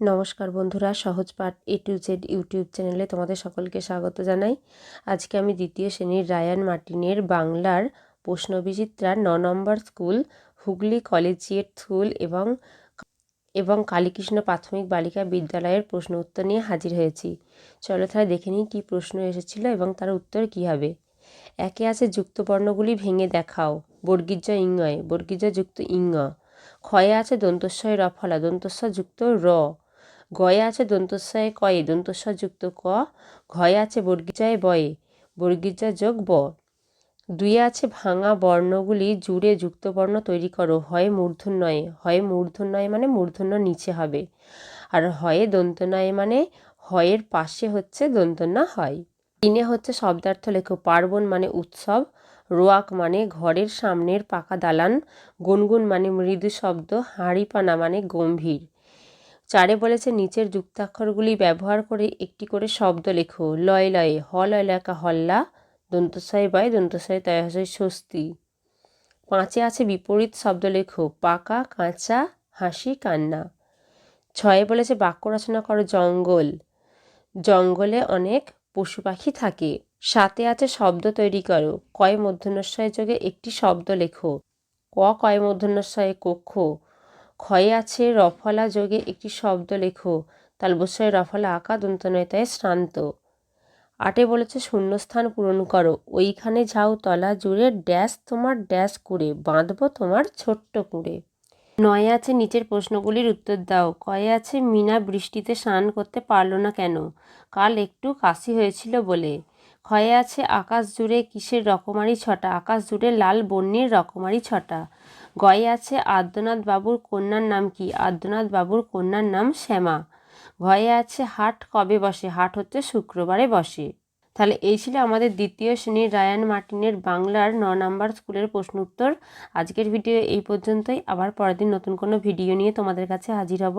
নমস্কার বন্ধুরা, সহজ পাঠ এ টু জেড ইউটিউব চ্যানেলে তোমাদের সকলকে স্বাগত জানাই। আজকে আমি দ্বিতীয় শ্রেণির রায়ান মার্টিনের বাংলার প্রশ্নবিচিত্রার ন নম্বর স্কুল, হুগলি কলেজিয়েট স্কুল এবং এবং কালীকৃষ্ণ প্রাথমিক বালিকা বিদ্যালয়ের প্রশ্ন উত্তর নিয়ে হাজির হয়েছি। চলো তাহলে দেখে নিই কী প্রশ্ন এসেছিল এবং তার উত্তর কী হবে। একে আছে যুক্তবর্ণগুলি ভেঙে দেখাও বর্গীর্য ইঙ্গয় বর্গীর্য যুক্ত ইঙ্গ। ক্ষয়ে আছে দন্তস্বয় রফলা দন্তস্ব যুক্ত র। গয়ে আছে দন্তস্বয়ে কয়ে দন্তস্ব যুক্ত ক, ঘয়ে আছে বর্গিজায় বয়ে, বর্গিজা যোগ ব। দুইয়ে আছে ভাঙা বর্ণগুলি জুড়ে যুক্ত বর্ণ তৈরি করো, হয় মূর্ধন্যয়ে হয় মূর্ধন্যয়ে মানে মূর্ধন্য নিচে হবে। আর হয়ে দন্তনয়ে মানে হয়ের পাশে হচ্ছে দন্তন্য হয়। তিনে হচ্ছে শব্দার্থ লেখো, পার্বণ মানে উৎসব, রোয়াক মানে ঘরের সামনের পাকা দালান, গুনগুন মানে মৃদু শব্দ, হাঁড়িপানা মানে গম্ভীর। চারে বলেছে, নিচের যুক্তাক্ষরগুলি ব্যবহার করে একটি করে শব্দ লেখো। লয়, লয়ে, হ, লয় লেখা হল্লা, দন্তস্বয়, বয়, দন্তস্বয়, তয় হসয় স্বস্তি। পাঁচে আছে, বিপরীত শব্দ লেখো। পাকা, কাঁচা, হাসি, কান্না। ছয়ে বলেছে, বাক্য রচনা করো জঙ্গল। জঙ্গলে অনেক পশু পাখি থাকে। সাথে আছে, শব্দ তৈরি করো। কয় মধ্যনস্বয় যোগে একটি শব্দ লেখো। ক, কয় মধ্যনস্বয়ে কক্ষ। ক্ষয়ে আছে রফলা যোগে একটি শব্দ লেখো। তালবস্বয় রফলা আঁকা দন্তনয় তাই শ্রান্ত। আটে বলেছে, শূন্যস্থান পূরণ করো। ওইখানে যাও, তলা জুড়ে ড্যাশ তোমার ড্যাশ করে বাঁধবো তোমার ছোট্ট কুঁড়ে। নয় আছে নিচের প্রশ্নগুলির উত্তর দাও। কয়ে আছে, মিনা বৃষ্টিতে স্নান করতে পারল না কেন? কাল একটু কাশি হয়েছিল বলে। ক্ষয়ে আছে আকাশ জুড়ে কিসের রকমারি ছটা? আকাশ জুড়ে লাল বন্যের রকমারি ছটা। গয়ে আছে আদ্যনাথ বাবুর কন্যার নাম কি? আদ্যনাথ বাবুর কন্যার নাম শ্যামা। ঘয়ে আছে হাট কবে বসে? হাট হচ্ছে শুক্রবারে বসে। তাহলে এই ছিল আমাদের দ্বিতীয় শ্রেণির রায়ান মার্টিনের বাংলার ন নাম্বার স্কুলের প্রশ্ন উত্তর। আজকের ভিডিও এই পর্যন্তই। আবার পরের দিন নতুন কোনো ভিডিও নিয়ে তোমাদের কাছে হাজির হব।